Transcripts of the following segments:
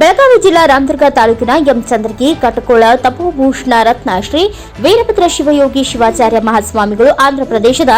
ಬೆಳಗಾವಿ ಜಿಲ್ಲಾ ರಾಮದುರ್ಗ ತಾಲೂಕಿನ ಎಂ ಚಂದ್ರಗಿ, ಕಟಕೋಳ, ತಪೋಭೂಷಣ ರತ್ನ ಶ್ರೀ ವೀರಭದ್ರ ಶಿವಯೋಗಿ, ಶಿವಾಚಾರ್ಯ ಮಹಾಸ್ವಾಮಿಗಳು ಆಂಧ್ರಪ್ರದೇಶದ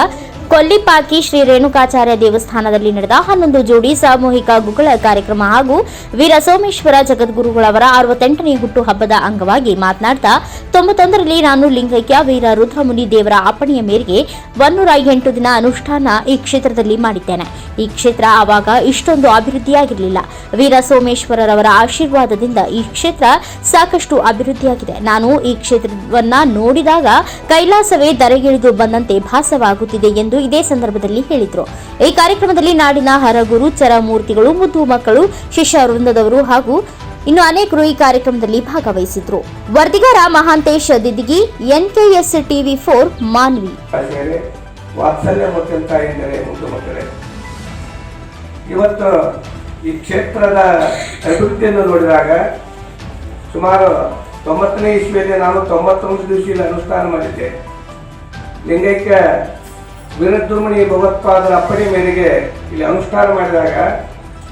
ಕೊಲ್ಲಿಪಾಕಿ ಶ್ರೀ ರೇಣುಕಾಚಾರ್ಯ ದೇವಸ್ಥಾನದಲ್ಲಿ ನಡೆದ ಹನ್ನೊಂದು ಜೋಡಿ ಸಾಮೂಹಿಕ ಗುಗಳ ಕಾರ್ಯಕ್ರಮ ಹಾಗೂ ವೀರ ಸೋಮೇಶ್ವರ ಜಗದ್ಗುರುಗಳವರ ಅರವತ್ತೆಂಟನೇ ಹುಟ್ಟು ಹಬ್ಬದ ಅಂಗವಾಗಿ ಮಾತನಾಡ್ತಾ, ತೊಂಬತ್ತೊಂದರಲ್ಲಿ ನಾನು ಲಿಂಗೈಕ್ಯ ವೀರ ರುದ್ರಮುನಿ ದೇವರ ಅಪ್ಪಣೆಯ ಮೇರೆಗೆ ಒನ್ನೂರ ಎಂಟು ದಿನ ಅನುಷ್ಠಾನ ಈ ಕ್ಷೇತ್ರದಲ್ಲಿ ಮಾಡಿದ್ದೇನೆ. ಈ ಕ್ಷೇತ್ರ ಆವಾಗ ಇಷ್ಟೊಂದು ಅಭಿವೃದ್ಧಿಯಾಗಿರಲಿಲ್ಲ. ವೀರ ಸೋಮೇಶ್ವರರವರ ಆಶೀರ್ವಾದದಿಂದ ಈ ಕ್ಷೇತ್ರ ಸಾಕಷ್ಟು ಅಭಿವೃದ್ಧಿಯಾಗಿದೆ. ನಾನು ಈ ಕ್ಷೇತ್ರವನ್ನ ನೋಡಿದಾಗ ಕೈಲಾಸವೇ ದರೆಗಿಳಿದು ಬಂದಂತೆ ಭಾಸವಾಗುತ್ತಿದೆ ಎಂದು ಇದೇ ಸಂದರ್ಭದಲ್ಲಿ ಹೇಳಿದರು. ಈ ಕಾರ್ಯಕ್ರಮದಲ್ಲಿ ನಾಡಿನ ಹರಗುರು, ಚರಮೂರ್ತಿಗಳು, ಮುದ್ದು ಮಕ್ಕಳು ಶಿಷ್ಯ ವೃಂದದವರು ಹಾಗೂ ಇನ್ನು ಅನೇಕರು ಈ ಕಾರ್ಯಕ್ರಮದಲ್ಲಿ ಭಾಗವಹಿಸಿದ್ರು. ವರದಿಗಾರ Mahantesh K S TV four, Manvi. ವಾತ್ಸಲ್ಯ ಎಂದರೆ ಮುದ್ದು ಮಕ್ಕಳೇ. ಇವತ್ತು ಈ ಕ್ಷೇತ್ರದ ಅಭಿವೃದ್ಧಿಯನ್ನು ನೋಡಿದಾಗ ಸುಮಾರು ತೊಂಬತ್ತನೇ ಇಸ್ವಿಯಲ್ಲಿ ನಾನು ತೊಂಬತ್ತೊಂದು ದಿವಸ ಅನುಷ್ಠಾನ ಮಾಡಿದ್ದೆ. ಲಿಂಗೈಕ್ಯ ವೀರದ್ರುಮಣಿ ಭಗವತ್ಪಾದರ ಅಪ್ಪಣೆ ಮೇರೆಗೆ ಇಲ್ಲಿ ಅನುಷ್ಠಾನ ಮಾಡಿದಾಗ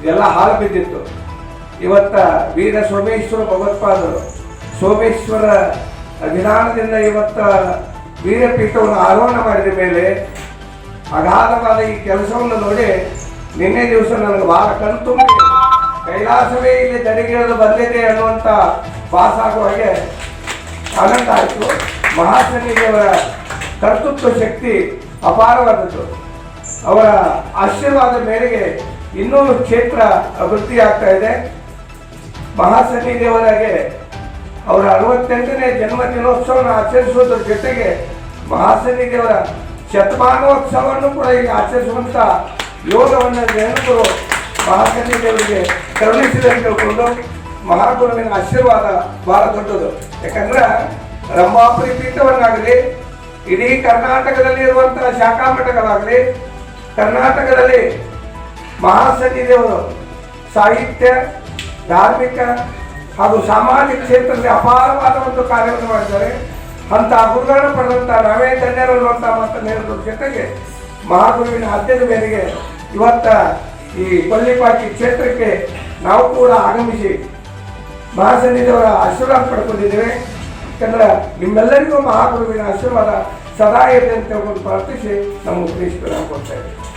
ಇದೆಲ್ಲ ಹಾಲು ಬಿದ್ದಿತ್ತು. ಇವತ್ತ ವೀರ ಸೋಮೇಶ್ವರ ಭಗವತ್ಪಾದರು ಸೋಮೇಶ್ವರ ವಿಧಾನದಿಂದ ಇವತ್ತ ವೀರಪೀಠವನ್ನು ಆರೋಹಣ ಮಾಡಿದ ಮೇಲೆ ಅಗಾಧವಾದ ಈ ಕೆಲಸವನ್ನು ನೋಡಿ ನಿನ್ನೆ ದಿವಸ ನನಗೆ ಬಹಳ ಕಣ್ತುಂಬಿ ಕೈಲಾಸವೇ ಇಲ್ಲಿ ತಡೆಗಿಡಲು ಬಂದಿದೆ ಅನ್ನುವಂಥ ಪಾಸಾಗುವ ಹಾಗೆ ಆನಂದ ಆಯಿತು. ಮಹಾಸನ್ನಿಧಿಯವರ ಕರ್ತೃತ್ವ ಶಕ್ತಿ ಅಪಾರವಾದದ್ದು. ಅವರ ಆಶೀರ್ವಾದ ಮೇರೆಗೆ ಇನ್ನೂ ಕ್ಷೇತ್ರ ಅಭಿವೃದ್ಧಿ ಆಗ್ತಾ ಇದೆ. ದೇವರಾಗೆ ಅವರ ಅರವತ್ತೆಂಟನೇ ಜನ್ಮ ದಿನೋತ್ಸವವನ್ನು ಆಚರಿಸುವುದರ ಜೊತೆಗೆ ಮಹಾಸನ್ನಿಧಿಯವರ ಶತಮಾನೋತ್ಸವವನ್ನು ಕೂಡ ಈಗ ಆಚರಿಸುವಂಥ ಯೋಗವನ್ನು ನೆನಪು ಮಹಾಸನ್ನಿಧಿಯವರಿಗೆ ಕರುಣಿಸಿದೆ ಅಂತ ತಿಳ್ಕೊಂಡು ಮಹಾಗುರುವಿನ ಆಶೀರ್ವಾದ ಬಹಳ ದೊಡ್ಡದು. ಯಾಕಂದ್ರೆ ರಂಭಾಪುರಿ ಪೀಠವನ್ನಾಗಲಿ ಇಡೀ ಕರ್ನಾಟಕದಲ್ಲಿ ಇರುವಂತಹ ಶಾಖಾ ಮಠಗಳಾಗಲಿ, ಕರ್ನಾಟಕದಲ್ಲಿ ಮಹಾಸನ್ನಿಧಿಯವರು ಸಾಹಿತ್ಯ, ಧಾರ್ಮಿಕ ಹಾಗೂ ಸಾಮಾಜಿಕ ಕ್ಷೇತ್ರದಲ್ಲಿ ಅಪಾರವಾದ ಒಂದು ಕಾರ್ಯವನ್ನು ಮಾಡಿದ್ದಾರೆ. ಅಂತ ಗುರುಗಳನ್ನು ಪಡೆದಂತ ನಾವೇ ಧನ್ಯರು ಅನ್ನುವಂಥ ಮಾತನ್ನು ಹೇಳಿದ್ರ ಜೊತೆಗೆ ಮಹಾಗುರುವಿನ ಅಧ್ಯಯನ ಮೇರೆಗೆ ಇವತ್ತ ಈ ಕೊಲ್ಲಿಪಾಟಿ ಕ್ಷೇತ್ರಕ್ಕೆ ನಾವು ಕೂಡ ಆಗಮಿಸಿ ಮಹಾಸನ್ನಿಧಿಯವರ ಆಶೀರ್ವಾದ ಪಡ್ಕೊಂಡಿದ್ದೇವೆ. ಯಾಕಂದ್ರೆ ನಿಮ್ಮೆಲ್ಲರಿಗೂ ಮಹಾಗುರುವಿನ ಆಶೀರ್ವಾದ ಸದಾ ಇರಲಿ ಅಂತ ಹೇಳ್ಕೊಂಡು ಪ್ರಾರ್ಥಿಸಿ ನಮ್ಮ ಉಪದೇಶಗಳನ್ನು ಕೊಡ್ತಾ ಇದ್ದೇವೆ